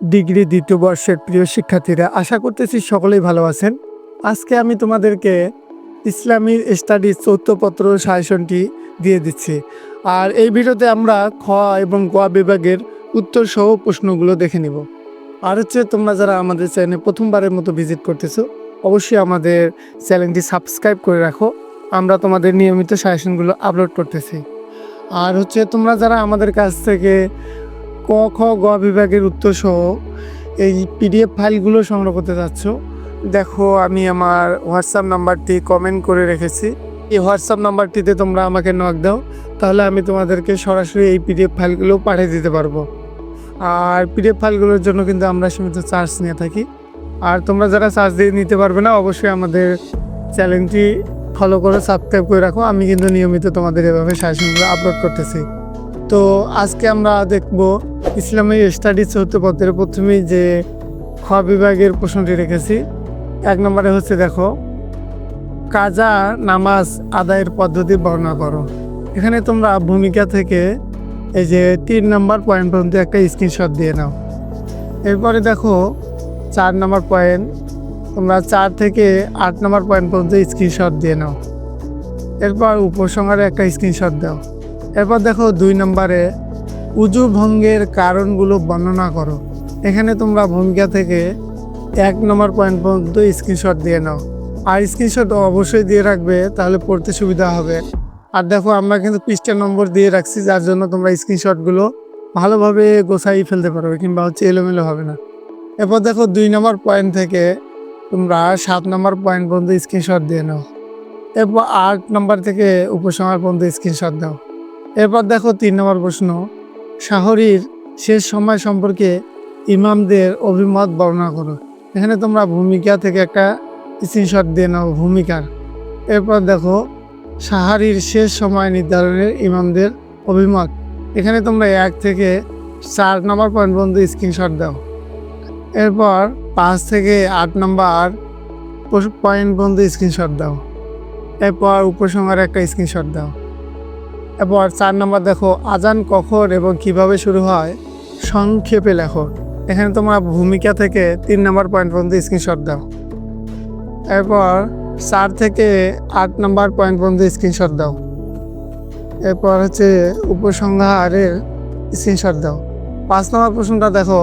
Degree দ্বিতীয় বর্ষের প্রিয় শিক্ষার্থীরা, আশা করতেছি সকলেই ভালো আছেন। আজকে আমি তোমাদেরকে ইসলামী স্টাডি চৌথপত্র সাজেশনটি দিয়ে দিচ্ছি। আর এই ভিডিওতে আমরা খ এবং গ বিভাগের উত্তর সহ প্রশ্নগুলো দেখে নিব। আর হচ্ছে তোমরা যারা আমাদের চ্যানেলে প্রথমবারের মতো ভিজিট করতেছো, অবশ্যই আমাদের চ্যানেলটি সাবস্ক্রাইব করে রাখো। আমরা তোমাদের নিয়মিত সাজেশনগুলো আপলোড করতেছি। আর হচ্ছে তোমরা যারা আমাদের কাছ থেকে ক, খ, গ বিভাগের উত্তর সহ এই পিডিএফ ফাইলগুলো সংগ্রহ করতে চাচ্ছ দেখো, আমি আমার হোয়াটসঅ্যাপ নাম্বারটি কমেন্ট করে রেখেছি। এই হোয়াটসঅ্যাপ নাম্বারটিতে তোমরা আমাকে নক দাও, তাহলে আমি তোমাদেরকে সরাসরি এই পিডিএফ ফাইলগুলো পাঠিয়ে দিতে পারব। আর পিডিএফ ফাইলগুলোর জন্য কিন্তু আমরা সীমিত চার্জ নিয়ে থাকি। আর তোমরা যারা চার্জ দিয়ে নিতে পারবে না, অবশ্যই আমাদের চ্যানেলটি ফলো করে সাবস্ক্রাইব করে রাখো। আমি কিন্তু নিয়মিত তোমাদের এভাবে সাজেশনগুলো আপলোড করতেছি। তো আজকে আমরা দেখব ইসলামী স্টাডি চতুর্থ পত্রের প্রথমেই যে খ বিভাগের প্রশ্নটি রেখেছি। এক নম্বরে হচ্ছে দেখো, কাজা নামাজ আদায়ের পদ্ধতি বর্ণনা করো। এখানে তোমরা ভূমিকা থেকে এই যে তিন নম্বর পয়েন্ট পর্যন্ত একটা স্ক্রিনশট দিয়ে নাও। এরপরে দেখো, চার নম্বর পয়েন্ট, তোমরা চার থেকে আট নম্বর পয়েন্ট পর্যন্ত স্ক্রিনশট দিয়ে নাও। এরপর উপসংহারে একটা স্ক্রিনশট দাও। এরপর দেখো দুই নম্বরে, উজু ভঙ্গের কারণগুলো বর্ণনা করো। এখানে তোমরা ভূমিকা থেকে এক নম্বর পয়েন্ট পর্যন্ত স্ক্রিনশট দিয়ে নাও। আর স্ক্রিনশট অবশ্যই দিয়ে রাখবে, তাহলে পড়তে সুবিধা হবে। আর দেখো, আমরা কিন্তু পৃষ্ঠা নম্বর দিয়ে রাখছি, যার জন্য তোমরা স্ক্রিনশটগুলো ভালোভাবে গোছাই ফেলতে পারবে, কিংবা হচ্ছে এলোমেলো হবে না। এরপর দেখো দুই নম্বর পয়েন্ট থেকে তোমরা সাত নম্বর পয়েন্ট পর্যন্ত স্ক্রিনশট দিয়ে নাও। এরপর আট নম্বর থেকে উপসংহার পর্যন্ত স্ক্রিনশট দাও। এরপর দেখো তিন নম্বর প্রশ্ন। শাহরির শেষ সময় সম্পর্কে ইমামদের অভিমত বর্ণনা করো। এখানে তোমরা ভূমিকা থেকে একটা স্ক্রিনশট দিয়ে নাও ভূমিকার। এরপর দেখো সাহারির শেষ সময় নির্ধারণের ইমামদের অভিমত। এখানে তোমরা এক থেকে চার নম্বর পয়েন্ট পর্যন্ত স্ক্রিনশট দাও। এরপর পাঁচ থেকে আট নম্বর পয়েন্ট পর্যন্ত স্ক্রিনশট দাও। এরপর উপসংহারে একটা স্ক্রিনশট দাও। এরপর চার নম্বর দেখো, আজান কখন এবং কীভাবে শুরু হয়? সংক্ষেপে লেখো। এখানে তোমরা ভূমিকা থেকে তিন নম্বর পয়েন্ট পর্যন্ত স্ক্রিনশট দাও। এরপর চার থেকে আট নম্বর পয়েন্ট পর্যন্ত স্ক্রিনশট দাও। এরপর হচ্ছে উপসংহারের স্ক্রিনশট দাও। পাঁচ নম্বর প্রশ্নটা দেখো,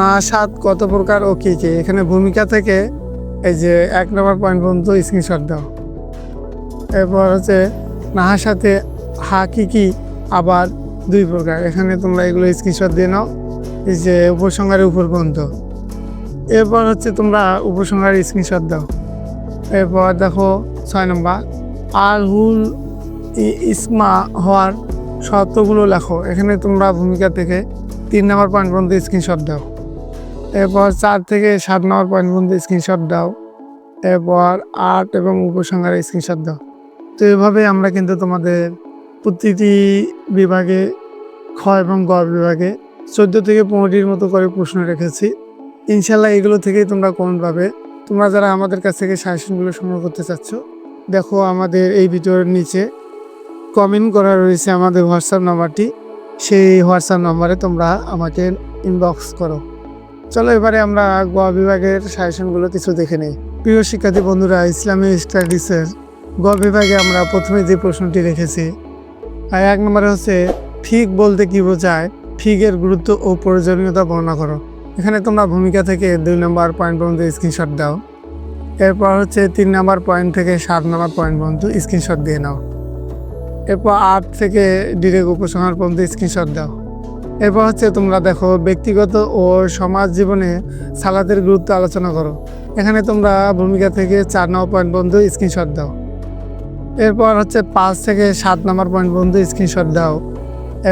না সাত কত প্রকার ও কী কী? এখানে ভূমিকা থেকে এই যে এক নম্বর পয়েন্ট পর্যন্ত স্ক্রিনশট দাও। এরপর হচ্ছে নাহার সাথে হা, কি কি? আবার দুই প্রকার। এখানে তোমরা এগুলো স্ক্রিনশট দিয়ে নাও। এই যে উপসংহারের উপর পর্যন্ত। এরপর হচ্ছে তোমরা উপসংহারের স্ক্রিনশট দাও। এরপর দেখো ছয় নম্বর। আর হুল ইসমা হওয়ার শর্তগুলো লেখো। এখানে তোমরা ভূমিকা থেকে তিন নম্বর পয়েন্ট পর্যন্ত স্ক্রিনশট দাও। এরপর চার থেকে সাত নম্বর পয়েন্ট পর্যন্ত স্ক্রিনশট দাও। এরপর আট এবং উপসংহারের স্ক্রিনশট দাও। তো এভাবে আমরা কিন্তু তোমাদের প্রতিটি বিভাগে খ এবং গ বিভাগে চোদ্দ থেকে পনেরোটির মতো করে প্রশ্ন রেখেছি। ইনশাল্লাহ এগুলো থেকেই তোমরা কমন পাবে। তোমরা যারা আমাদের কাছ থেকে সাজেশনগুলো সংগ্রহ করতে চাচ্ছ, দেখো আমাদের এই ভিডিওর নিচে কমেন্ট করা রয়েছে আমাদের হোয়াটসঅ্যাপ নাম্বারটি। সেই হোয়াটসঅ্যাপ নাম্বারে তোমরা আমাকে ইনবক্স করো। চলো এবারে আমরা গ বিভাগের সাজেশনগুলো কিছু দেখে নিই। প্রিয় শিক্ষার্থী বন্ধুরা ইসলামী স্টাডিজের গ বিভাগে আমরা প্রথমে যে প্রশ্নটি রেখেছি আর এক নম্বরে হচ্ছে ফিগ বলতে কি বোঝায়? ফিগের গুরুত্ব ও প্রয়োজনীয়তা বর্ণনা করো। এখানে তোমরা ভূমিকা থেকে দুই নম্বর পয়েন্ট পর্যন্ত স্ক্রিনশট দাও। এরপর হচ্ছে তিন নম্বর পয়েন্ট থেকে সাত নম্বর পয়েন্ট পর্যন্ত স্ক্রিনশট দিয়ে নাও। এরপর আট থেকে ডিরেক্ট উপসংহার পর্যন্ত স্ক্রিনশট দাও। এরপর হচ্ছে তোমরা দেখো, ব্যক্তিগত ও সমাজ জীবনে সালাতের গুরুত্ব আলোচনা করো। এখানে তোমরা ভূমিকা থেকে চার নম্বর পয়েন্ট পর্যন্ত স্ক্রিনশট দাও। এরপর হচ্ছে পাঁচ থেকে সাত নম্বর পয়েন্ট পর্যন্ত স্ক্রিনশট দাও।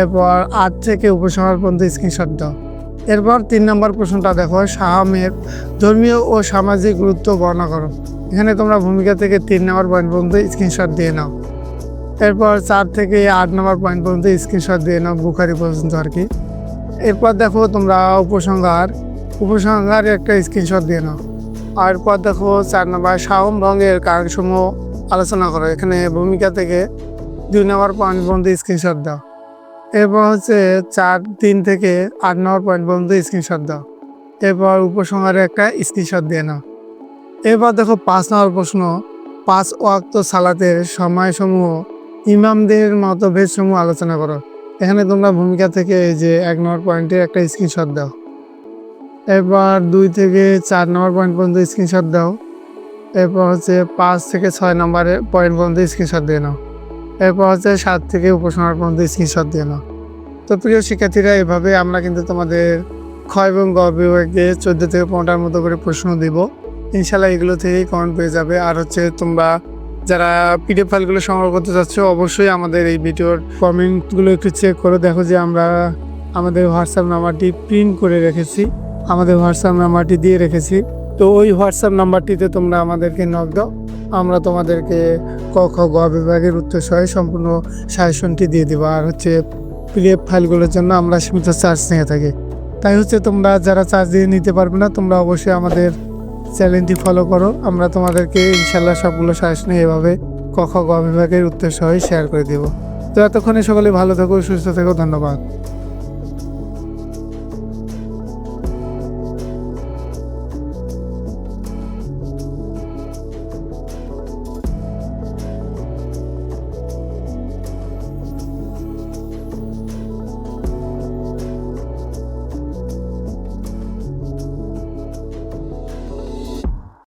এরপর আট থেকে উপসংহার পর্যন্ত স্ক্রিনশট দাও। এরপর তিন নম্বর প্রশ্নটা দেখো শাহামের ধর্মীয় ও সামাজিক গুরুত্ব বর্ণনা করো। এখানে তোমরা ভূমিকা থেকে তিন নম্বর পয়েন্ট পর্যন্ত স্ক্রিনশট দিয়ে নাও। এরপর চার থেকে আট নম্বর পয়েন্ট পর্যন্ত স্ক্রিনশট দিয়ে নাও, বুখারি পর্যন্ত আর কি। এরপর দেখো তোমরা উপসংহার, উপসংহারে একটা স্ক্রিনশট দিয়ে নাও। আর এরপর দেখো চার নম্বর, সাহম ভঙ্গের কারণসমূহ আলোচনা করো। এখানে ভূমিকা থেকে দুই নম্বর পয়েন্ট পর্যন্ত স্ক্রিনশট দাও। এরপর হচ্ছে চার তিন থেকে আট নম্বর পয়েন্ট পর্যন্ত স্ক্রিনশট দাও। এরপর উপসংহারে একটা স্ক্রিনশট দিয়ে নাও। এরপর দেখো পাঁচ নম্বর প্রশ্ন, পাঁচ ওয়াক্ত সালাতের সময়সমূহ ইমামদের মতভেদসমূহ আলোচনা করো। এখানে তোমরা ভূমিকা থেকে যে এক নম্বর পয়েন্টের একটা স্ক্রিনশট দাও। এরপর দুই থেকে চার নম্বর পয়েন্ট পর্যন্ত স্ক্রিনশট দাও। এরপর হচ্ছে পাঁচ থেকে ছয় নম্বরের পয়েন্ট পর্যন্ত স্ক্রিনশট দিয়ে নাও। এরপর হচ্ছে সাত থেকে উপসংহার পর্যন্ত স্ক্রিনশট দিয়ে নাও। তো প্রিয় শিক্ষার্থীরা, এভাবে আমরা কিন্তু তোমাদের ক্ষয় এবং গ বিভাগে চোদ্দ থেকে পনেরোটার মতো করে প্রশ্ন দিব। ইনশাল্লাহ এগুলো থেকেই কমেন্ট পেয়ে যাবে। আর হচ্ছে তোমরা যারা পিডিএফ ফাইলগুলো সংগ্রহ করতে চাচ্ছ, অবশ্যই আমাদের এই ভিডিওর কমেন্টগুলো একটু চেক করে দেখো যে আমরা আমাদের হোয়াটসঅ্যাপ নাম্বারটি প্রিন্ট করে রেখেছি। আমাদের হোয়াটসঅ্যাপ নাম্বারটি দিয়ে রেখেছি। তো ওই হোয়াটসঅ্যাপ নাম্বারটিতে তোমরা আমাদেরকে নক দাও। আমরা তোমাদেরকে ক, খ, গ বিভাগের উত্তর সহ সম্পূর্ণ সাজেশনটি দিয়ে দেবো। আর হচ্ছে পিডিএফ ফাইলগুলোর জন্য আমরা সীমিত চার্জ নিয়ে থাকি। তাই হচ্ছে তোমরা যারা চার্জ দিয়ে নিতে পারবে না, তোমরা অবশ্যই আমাদের চ্যানেলটি ফলো করো। আমরা তোমাদেরকে ইনশাল্লাহ সবগুলো সাজেশন এভাবে ক, খ, গ বিভাগের উত্তর সহ শেয়ার করে দেবো। তো এতক্ষণে সকলে ভালো থেকো, সুস্থ থেকো, ধন্যবাদ।